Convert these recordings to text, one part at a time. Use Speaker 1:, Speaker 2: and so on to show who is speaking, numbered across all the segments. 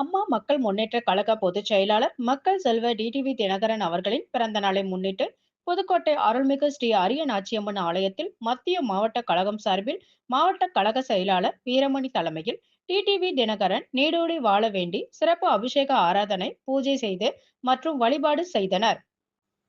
Speaker 1: அம்மா மக்கள் முன்னேற்ற கழக பொதுச் செயலாளர் மக்கள் செல்வ டிடிவி தினகரன் அவர்களின் பிறந்த நாளை முன்னிட்டு புதுக்கோட்டை அருள்மிகு ஸ்ரீ அரிய நாச்சியம்மன் ஆலயத்தில் மத்திய மாவட்ட கழகம் சார்பில் மாவட்ட கழக செயலாளர் வீரமணி தலைமையில் டிடிவி தினகரன் நீடோடி வாழ வேண்டி சிறப்பு அபிஷேக ஆராதனை பூஜை செய்து மற்றும் வழிபாடு செய்தனர்.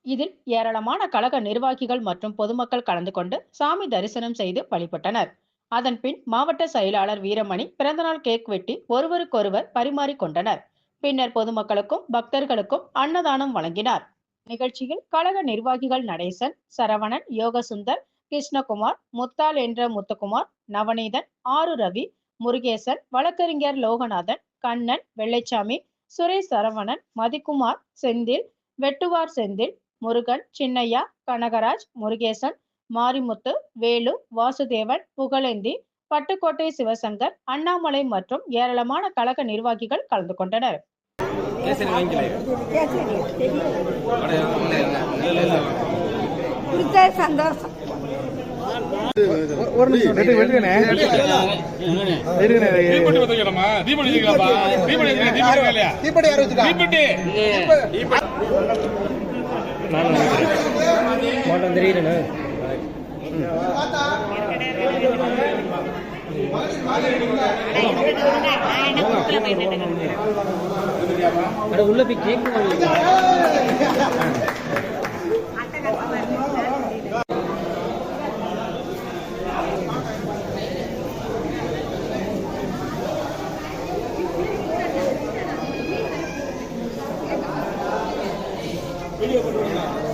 Speaker 1: இதில் ஏராளமான கழக நிர்வாகிகள் மற்றும் பொதுமக்கள் கலந்து கொண்டு சாமி தரிசனம் செய்து வழிபட்டனர். அதன் பின் மாவட்ட செயலாளர் வீரமணி பிறந்தநாள் கேக் வெட்டி ஒருவருக்கொருவர் பரிமாறிக்கொண்டனர். பின்னர் பொதுமக்களுக்கும் பக்தர்களுக்கும் அன்னதானம் வழங்கினார். நிகழ்ச்சியில் கழக நிர்வாகிகள் நடேசன் சரவணன் யோகசுந்தர் கிருஷ்ணகுமார் முத்தால் என்ற முத்துக்குமார் நவநீதன் ஆறு ரவி முருகேசன் வழக்கறிஞர் லோகநாதன் கண்ணன் வெள்ளைச்சாமி சுரேஷ் சரவணன் மதிக்குமார் செந்தில் வெட்டுவார் செந்தில் முருகன் சின்னையா கனகராஜ் முருகேசன் மாரிமுத்து வேலு வாசுதேவன் புகழேந்தி பட்டுக்கோட்டை சிவசங்கர் அண்ணாமலை மற்றும் ஏராளமான கழக நிர்வாகிகள் கலந்து கொண்டனர்.
Speaker 2: சந்தோஷம்
Speaker 3: ஒரு நிமிஷம் வெட்டுக்கண்ணே
Speaker 4: உள்ள போய் கேக் வீடியோ பண்ணுறீங்களா